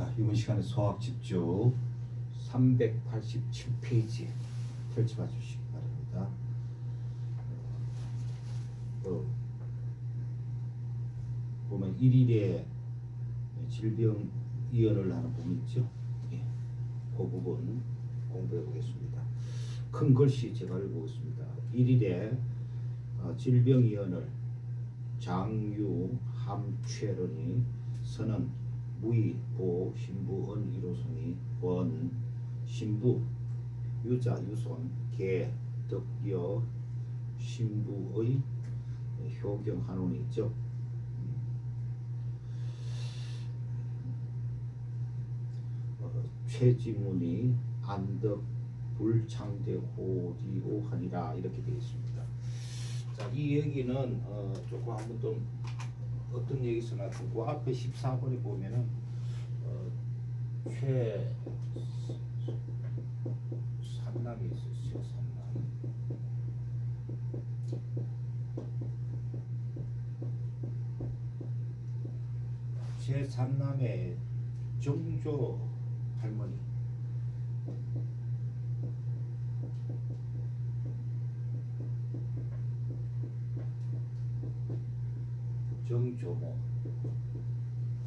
자, 이번 시간에 소학 집중 387페이지 펼쳐봐 주시기 바랍니다. 어, 보면 1일에 질병 이언을 하는 부분 있죠? 예, 그 부분 공부해 보겠습니다. 큰 글씨 제가 읽고 있습니다. 1일에 어, 질병 이언을 장유 함최론이 선은 무이 보 신부 은 이로선이 원 신부 유자 유손 개 덕 여 신부의 효경 한원이 있죠. 어, 최지문이 안덕 불창대 호디오하니라 이렇게 되어 있습니다. 자, 이 얘기는 어, 조금 한번 좀 어떤 얘기 쓰나 그 앞에 14번에 보면은 어, 최 삼남이 있었어요. 삼남. 제 삼남의 정조 할머니 정조모.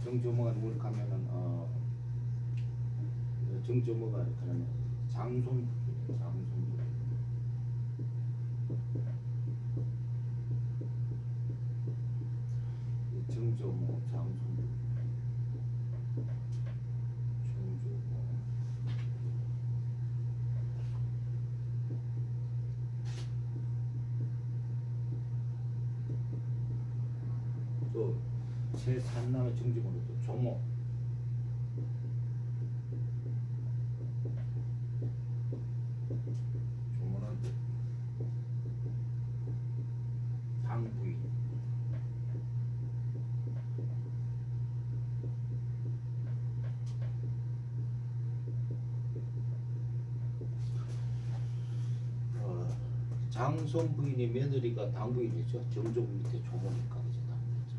정조모가 누굴 가면은 어 정조모가 그러면 장손 장손 정조모 장손 정조모 또 제3남의 정직으로 또 조모 조모는 당부인 어, 장손 부인이 며느리가 당부인이죠. 정종 밑에 조모니까 당부인이죠.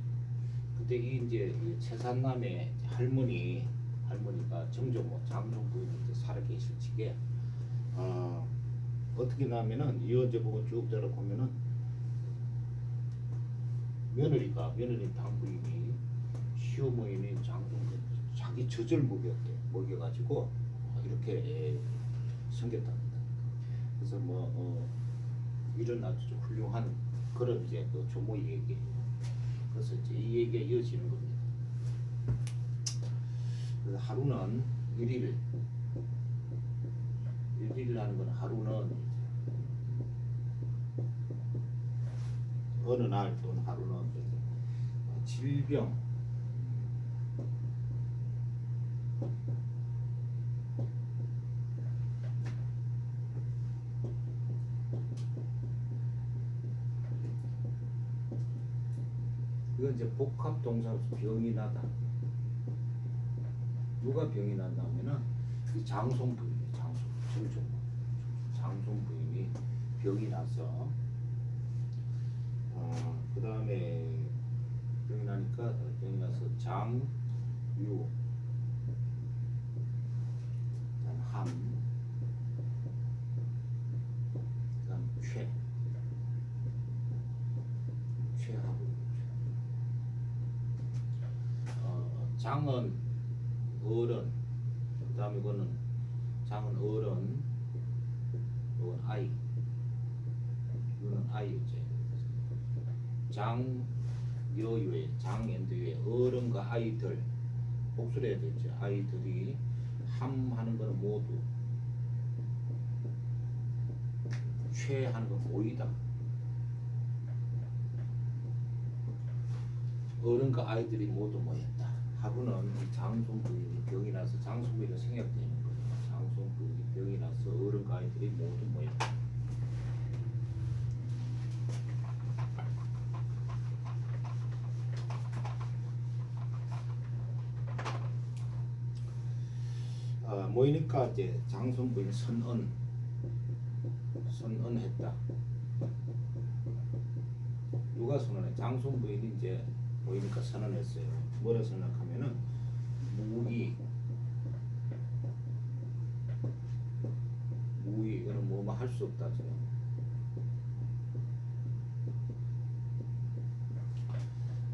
근데 이 이제 이 최산남의 할머니 할머니가 정조모 장손 부인이 이제 살아 계실 적에 어, 어떻게 나면은 이 언제 보고 쭉 들어보면은 며느리가 며느리 당부인이 시어머니 장손 자기 젖을 먹였대 먹여가지고 어, 이렇게 생겼답니다. 그래서 뭐 어, 이런 아주 좀 훌륭한 그런 이제 그 조모 얘기예요. 그래서 이제 이 얘기가 이어지는 겁니다. 하루는 일일 일일이라는 건 하루는 어느 날 또는 하루는 질병 이건 이제 복합 동사로서 병이 나다. 누가 병이 이 장손 부인이 장손 정종 장손 부인이 병이 나서 어, 그 다음에 병이 나니까 병이 나서 장유 함 그다음 최 최하부 어, 장은 어른 그 다음에 이거는 장은 어른 이건 아이. 이거는 아이였지 장 여유의 장엔드의 어른과 아이들 복수를 해야 되지. 아이들이 함 하는 거는 모두 최 하는 건 모이다. 어른과 아이들이 모두 모였다. 하루는 이 장손 부인이 병이 나서 장손 부인이 생략되는 거예요. 장손 부인이 병이 나서 어른과 아이들이 모두 모였다. 아, 모이니까 이제 장손 부인 선언 선언했다. 누가 선언해? 장손 부인이 이제 보이니까 선언했어요. 뭐라 선언 경우에는 모기 무기 이거는 뭐뭐 할 수 없다 지금.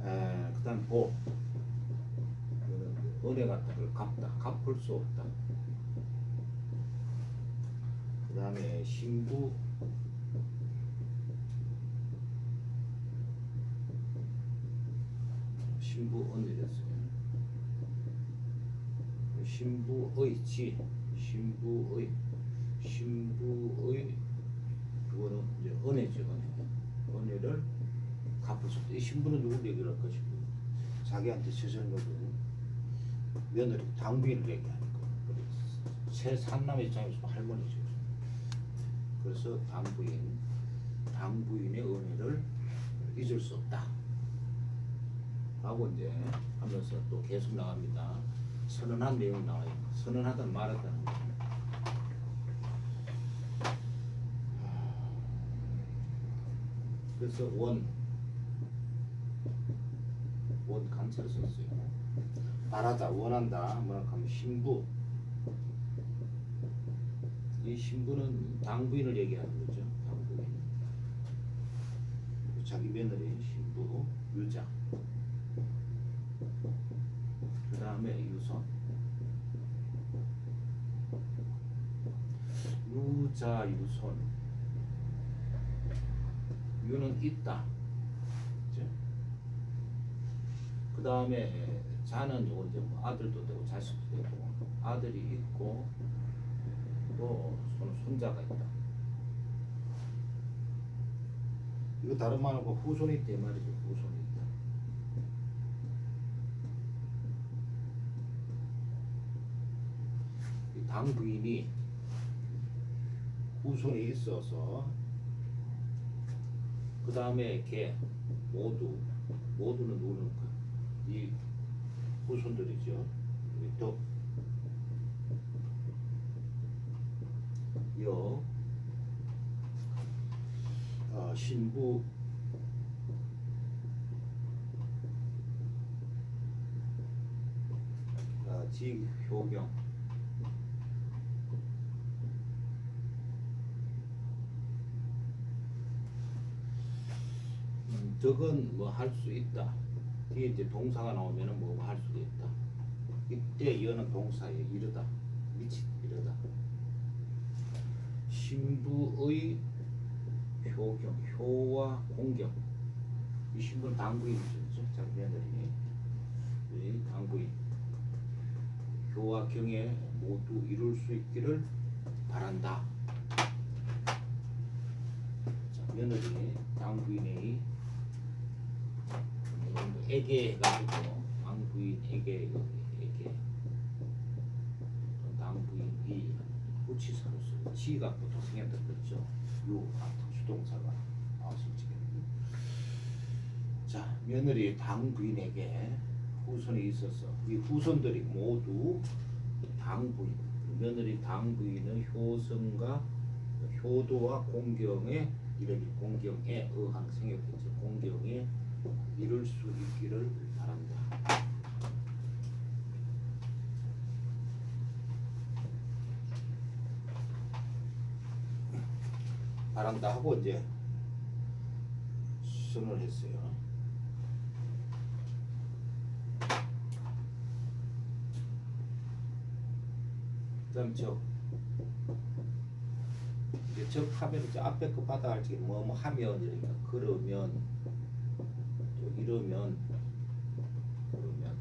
아, 그 다음 보. 은혜 같은 걸 갚다. 갚을 수 없다. 그 다음에 신부. 신부의 지, 신부의, 신부의 그거는 이제 은혜죠, 은혜. 은혜를 없다. 이 신부는 누구 얘기를 할 것이고 자기한테 최선력은 며느리 당비를 얘기하는 거. 새 삼남 입장에서 할머니죠. 그래서 당부인, 당부인의 은혜를 잊을 수 없다. 하고 이제 하면서 또 계속 나갑니다. 선언한 내용 나와요. 선언하다 말았다는 거. 그래서 원, 원 간체를 썼어요. 바라다, 원한다. 뭐라 하면 신부. 이 신부는 당부인을 얘기하는 거죠. 당부인. 자기 며느리 신부 유자. 그 다음에 유선. 유자 유선. 유는 있다. 그 다음에 자는 요거 이제 뭐 아들도 되고 자식도 되고 아들이 있고 또 손, 손자가 있다. 이거 다른 말하고 후손이 있대 말이죠. 후손이 있다. 이 당부인이 후손이 있어서 그 다음에 걔 모두 모두는 누구니까 이 후손들이죠. 또 여, 어, 신부 어, 지효경 음, 적은 뭐할 수 있다. 뒤에 이제 동사가 나오면은 뭐 할 수도 있다. 이때 이어는 동사에 이르다. 미치 이르다. 신부의 효경, 효와 공경. 이 신부는 당부인이죠. 며느리. 이 당부인. 효와 경에 모두 이룰 수 있기를 바란다. 자, 며느리, 당부인의 에게 해가지고 당부인에게 에게 당부인이 후치사로서 지가 보통 생겼다 그랬죠. 요 같은 수동사가 자 며느리 당부인에게 후손이 있어서 이 후손들이 모두 당부인 며느리 당부인의 효성과 효도와 공경에 이르기 공경에 의한 생겼겠죠. 공경에 이룰 수 있기를 바란다. 바란다 하고 이제 선을 했어요. 그다음 적 이제 적 하면 이제 앞에 거 받아 할지 뭐뭐 하면 이러니까 그러면 또 이러면 그러면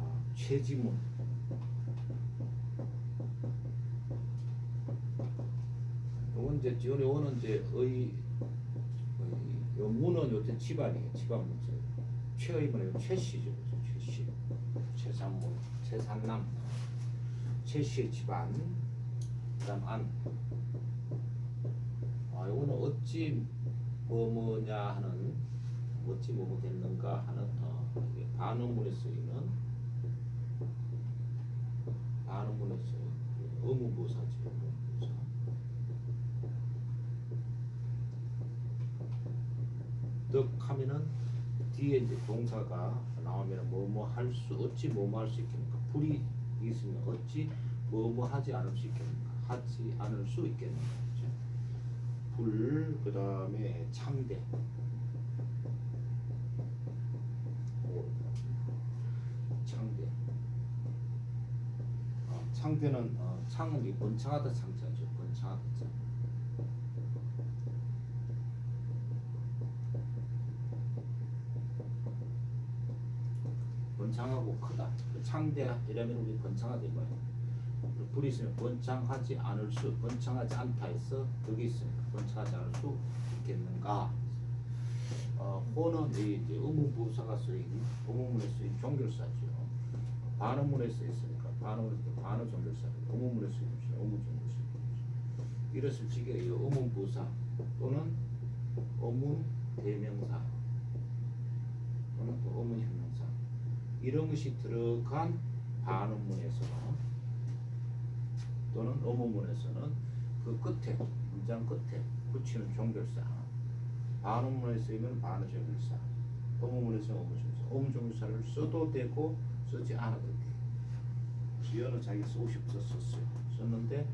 아, 최지문. 요건 이제 지원이 오는 이제 의, 의 요문은 요때 집안이에요 집안 문제 최의문은 최씨죠 최씨. 최삼문. 최삼남. 최씨의 집안 그다음 안. 아, 요거는 어찌 뭐 뭐냐 하는 어찌 뭐뭐 됐는가 하는 어, 반응문에 쓰이는 반응문에 쓰이는 의무부사지 의무부사 득하면은 뒤에 이제 동사가 나오면 뭐뭐 할 수 어찌 뭐뭐 할 수 있겠는가? 불이 있으면 어찌 뭐뭐 하지 않을 수 있겠는가? 하지 않을 수 있겠는가? 불 그 다음에 창대 오, 창대 어, 창대는 어, 창은 이 번창하다 창자죠 번창하다 창 번창하고 크다. 그 창대 이러면 우리 번창하다 이 말이야. 불이 있으면 번창하지 않을 수, 번창하지 않다 해서 덕이 있으니까 번창하지 않을 수 있겠는가? 어, 호는 이 이제 의문부사가 쓰인 의문문에 쓰인 종결사죠. 써 있으니까 쓰 반어 종결사, 의문문에 쓰인 의문 종결사. 이랬을 적에 이 의문부사 또는 의문 대명사 또는 또 의문 형용사 이런 것이 들어간 반어문에서는 또는 어문문에서는 그 끝에 문장 끝에 붙이는 종결사 반어문에 쓰이면 반어 종결사 어문문에서 어문 종결사 어문 종결사를 써도 되고 쓰지 않아도 돼 지연은 자기 쓰고 싶어서 썼어요. 썼는데 에,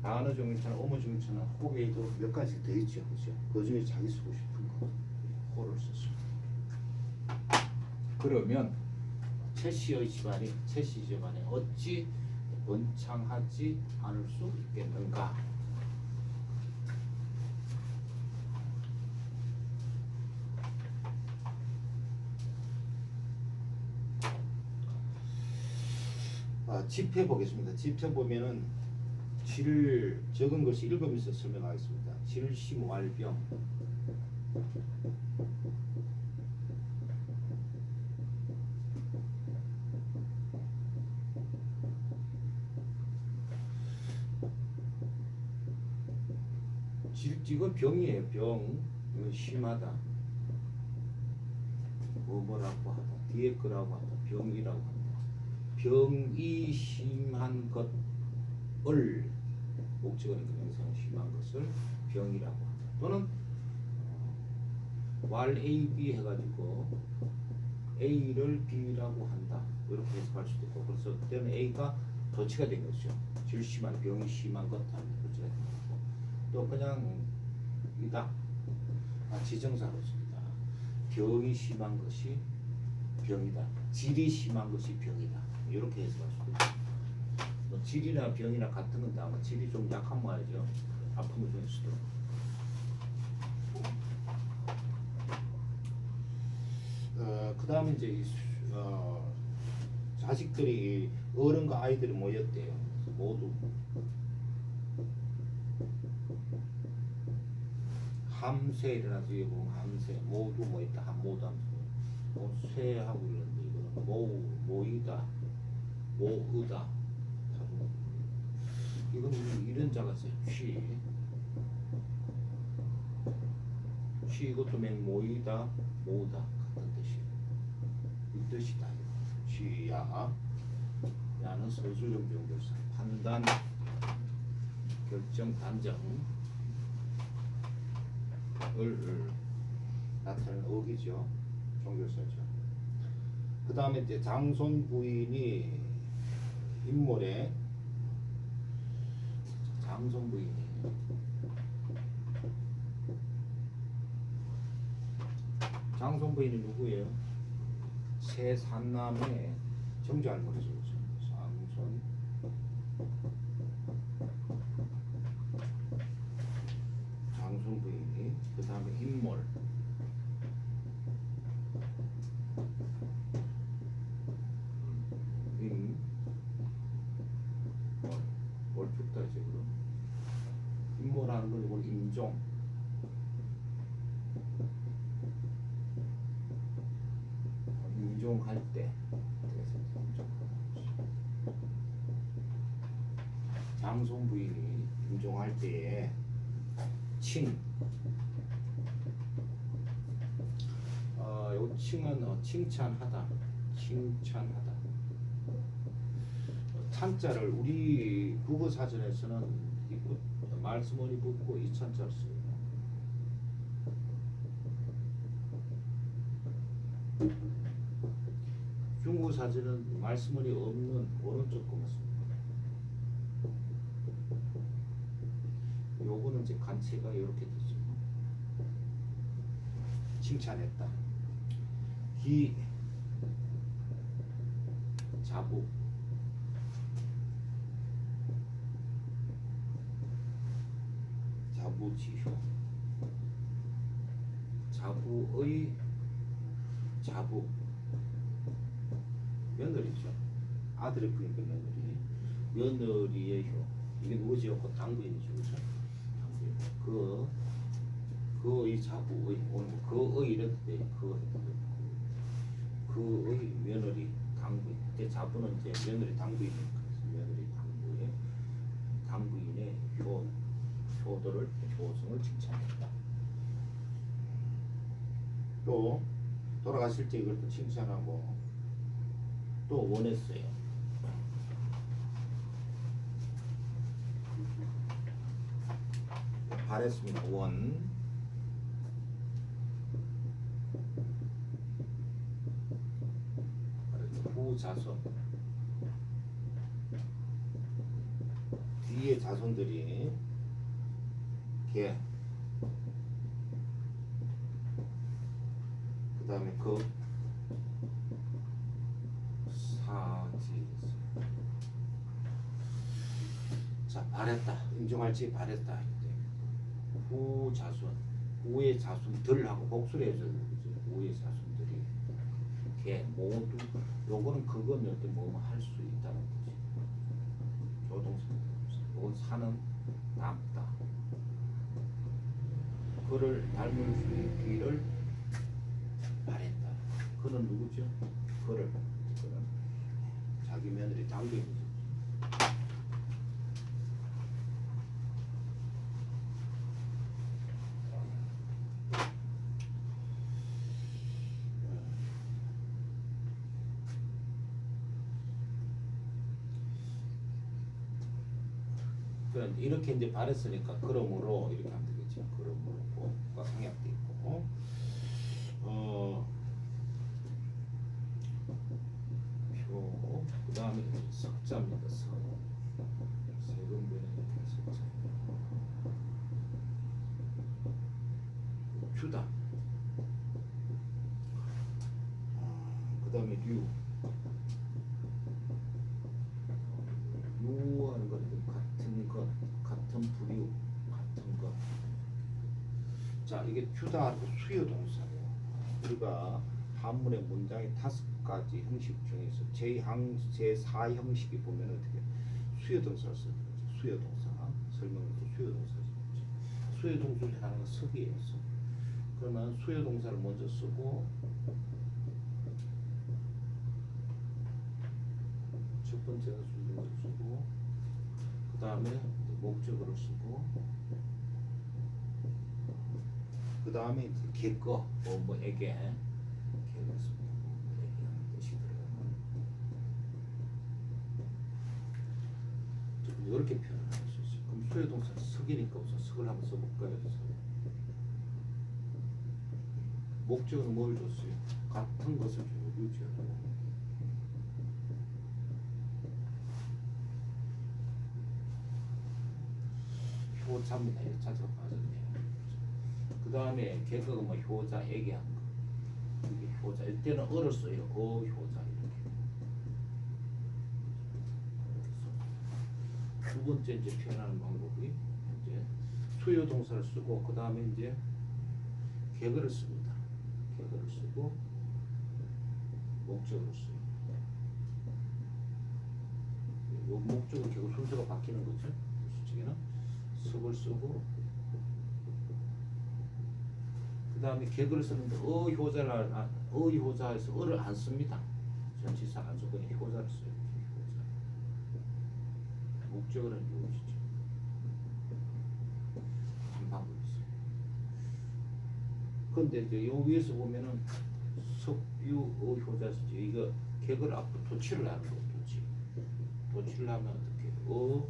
반어 종결사나 어문 종결사는 호계에도 몇 가지 더 있죠. 그죠? 그 중에 자기 쓰고 싶은 거. 호를 썼습니다 그러면 최씨의 집안이 최씨 집안에 어찌 번창하지 않을 수 있겠는가? 아, 집해 보겠습니다. 집해 보면은 질 적은 것이 읽으면서 설명하겠습니다. 질심왈병 질 이건 병이에요. 병 이건 심하다. 뭐 뭐라고 하다. 뒤에 거라고 하다. 병이라고 한다. 병이 심한 것을 목적어는 그 명사는 심한 것을 병이라고 한다. 또는 어, 왈 A, B 해가지고 A를 B라고 한다. 이렇게 해석할 수도 있고 그래서 그때는 A가 도치가 된 거죠. 질심한 병이 심한 것 도치가 된 거고 또 그냥 이다 아, 지정사로 씁니다. 병이 심한 것이 병이다. 질이 심한 것이 병이다. 이렇게 있고 뭐 질이나 병이나 같은 건데 아마 질이 좀 약한 말이죠. 아픈 것 중에서도. 어, 그 다음에 이제 이 수- 어, 자식들이 어른과 아이들이 모였대요. 모두. 함세 일어나서 이게 보면 함세 모두 모였다. 한 모두 함세 뭐 쇠하고 이런데 이거는 모 모이다 모으다. 이건 이런 자가 써요. 취. 취 이것도 맨 모이다 모으다 같은 뜻이에요. 이 뜻이다. 취야. 야는 서술형 종결사. 판단 결정 단정. 을 나타내는 어기죠. 종결사죠. 그 다음에 이제 장손 부인이 인물에 장손 부인이 장손 부인이 누구예요? 세 산남의 정주 할머니죠? 장손 장손 부인이 그 다음에 인몰 임 몰. 뭘 죽다 이제 그럼 인몰하는 건 이건 임종 어, 임종할 때 그래서 임종하는 장손 부인이 임종할 때에 칭. 어, 요 칭은 어, 칭찬하다. 칭찬하다. 어, 찬자를 우리 국어 사전에서는 이 부- 말씀원이 붙고 이 찬자를 써요. 중국 사전은 말씀원이 없는 오른쪽 거만 씁니다. 번째 간체가 이렇게 되죠. 칭찬했다. 기 자부 자부지효 자부의 자부 며느리죠. 아들의 부인과 며느리 며느리의 효 이게 누구지요? 그 당부인이죠, 그렇죠? 당부인. 그 그의 자부의 오늘 그의 이랬대 그 그의 며느리 당부인. 그 자부는 이제 며느리 그래서 며느리 당부의 당부인의 효 효도를 효성을 칭찬했다. 또 돌아가실 때 이걸 또 칭찬하고 또 원했어요. 바랬습니다. 원. 후자손. 뒤에 자손들이 개. 그 다음에 그 사지. 자 바랬다. 인정할지 바랬다. 이때. 후 자손. 후의 자손들하고 되죠. 후의 자손들이 개 모두 요거는 그거면 또 뭐뭐 할수 있다는 거지. 조동사. 뭐 사는 남다. 그를 닮을 수 있기를 바랬다. 그는 누구죠? 그를 그는 자기 며느리 당부인이죠. 그런 이렇게 이제 바랬으니까 그러므로 이렇게 하면 되겠죠. 그러므로 뭐가 생략돼 있고 어 표, 그 다음에 석자입니다. 석. 세금분의 석자. 주다. 그 다음에 류. 유하는 거는 같은 것, 같은 부류, 같은 것. 자, 이게 주다하고 수요 동사예요. 우리가 한문의 문장의 다섯 가지 형식 중에서 제3 제4 형식이 보면 어떻게 수요 동사를 쓰는 거죠. 수요 동사. 설명을 또 수요 동사를 쓰는 거죠. 수요 동사를 하는 건 석이에요. 석. 그러면 수요 동사를 먼저 쓰고 첫 번째는 수요 동사 쓰고 그 다음에 목적어를 쓰고 그 다음에 이제 개거 뭐 뭐 에게 개를 쓰고 에게 하는 뜻이 들어가면 좀 이렇게 표현을 할수 있어요. 그럼 수요 동사 석이니까 우선 석을 한번 써볼까요? 석. 목적은 뭘 줬어요? 같은 것을 주고 유지하고 효자입니다. 효자가 빠졌네요. 그 다음에 개그가 뭐 효자 애기한 거. 이게 효자. 이때는 어를 써요. 어 효자 이렇게. 두 번째 이제 표현하는 방법이 이제 수요 동사를 쓰고 그 다음에 이제 개그를 씁니다. 개그를 쓰고 목적으로 써요. 요 목적은 결국 순서가 바뀌는 거죠. 수직에는 습을 쓰고 그 다음에 개그를 쓰는데 어 효자를 안, 어 효자에서 어를 안 씁니다. 전치사 안 쓰고 효자를 써요. 이것이죠. 한 방법이 있어요. 근데 위에서 보면은 석유 어 이제 이거 개그를 앞으로 도치를 하는 거예요. 도치. 도치를 하면 어떻게 어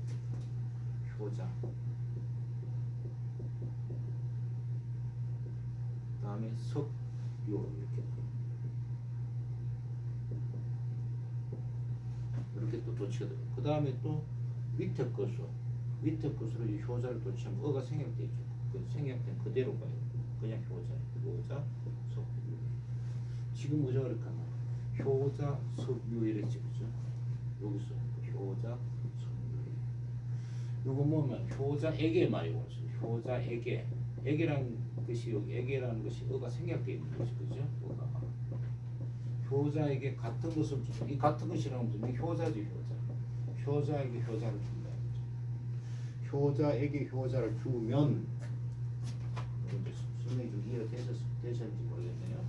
효자 다음에 석요 이렇게 이렇게 또 도치가 되고 그 다음에 또 밑에 것을 밑에 것으로 이 효자를 또 치면 어가 생략돼 있죠. 그 생략된 그대로 가요. 그냥 효자, 효자, 석유. 지금 뭐죠 그럴까? 효자, 석유 이랬지 그죠? 여기서 효자, 석유. 요거 뭐면 효자에게 말이고 효자에게 에게란 것이 여기 에게라는 것이 어가 생략돼 있는 것이 그죠? 어가 효자에게 같은 것을. 이 같은 것이라는 이 효자죠 효자. 효자에게 효자를 준다. 효자에게 효자를 주면 설명이 좀 이해가 되셨, 되셨는지 모르겠네요.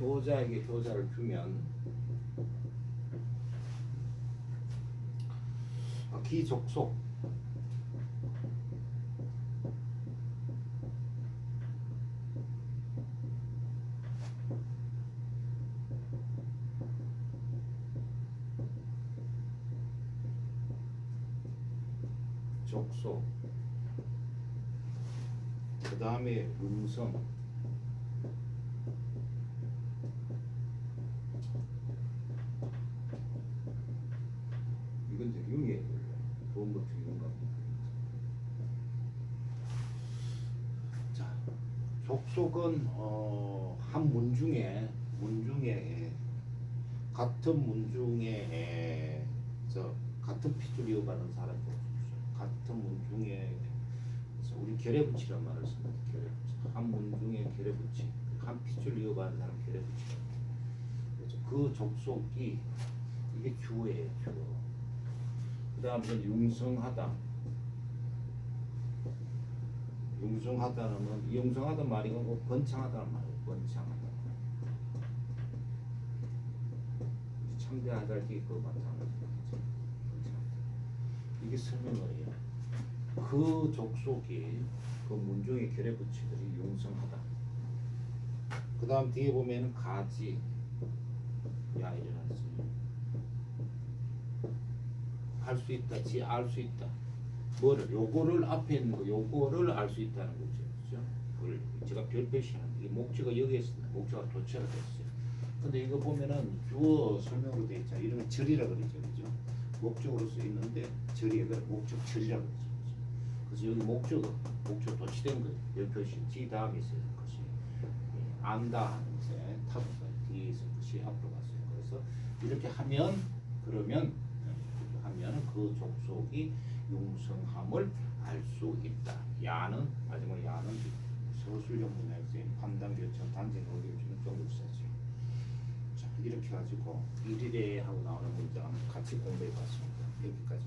효자에게 효자를 주면 아, 기족속 족속 그 다음에 음성. 이건 이제 융이에요 좋은 것 중에 자 족속은 어, 한 문중에 문중에 같은 문중에 에, 저 같은 핏줄 이어가는 사람이 없죠. 같은 문중에 그래서 우리 결례붙이란 말을 씁니다. 결례붙이. 한 문중에 결례붙이 한 핏줄 이어가는 사람 결례붙이. 그래서 그 족속이 이게 주어예요 주어. 그 다음에 융성하다. 융성하다는 융성하다 말이 고 번창하다는 말이에요 번창하다. 참대하다 할때 그거 마찬가지죠. 이게 설명어예요 그 족속이 그 문종의 결의 부치들이 융성하다 그 다음 뒤에 보면은 가지 야 일어났어요 알수 있다, 지 알 수 있다. 뭐를 요거를 앞에 있는 거, 요거를 알 수 있다는 거죠, 그죠? 그걸 제가 별 표시하는 이 목적어 여기에 있습니다. 목적어 도체가 됐어요. 근데 이거 보면은 주어 설명으로 돼 있잖아요. 이름은 절이라 그러죠, 그죠? 목적으로 쓰 있는데 절이 그 목적 절이라 그러죠. 그래서 여기 목적어, 목적 도치된 거예요. 별 표시, 지 다음에 있어요. 것이 예, 안다 하는 것에 타부가 뒤에 있을 것이 앞으로 갔어요. 그래서 이렇게 하면 그러면 하면 그 족속이 융성함을 알 수 있다. 야는 마지막 야는 서술형 문학에서 판단 교천 단정 어려움 주는 쓰죠. 자 이렇게 가지고 일일에 하고 나오는 문장 같이 공부해 봤습니다. 여기까지.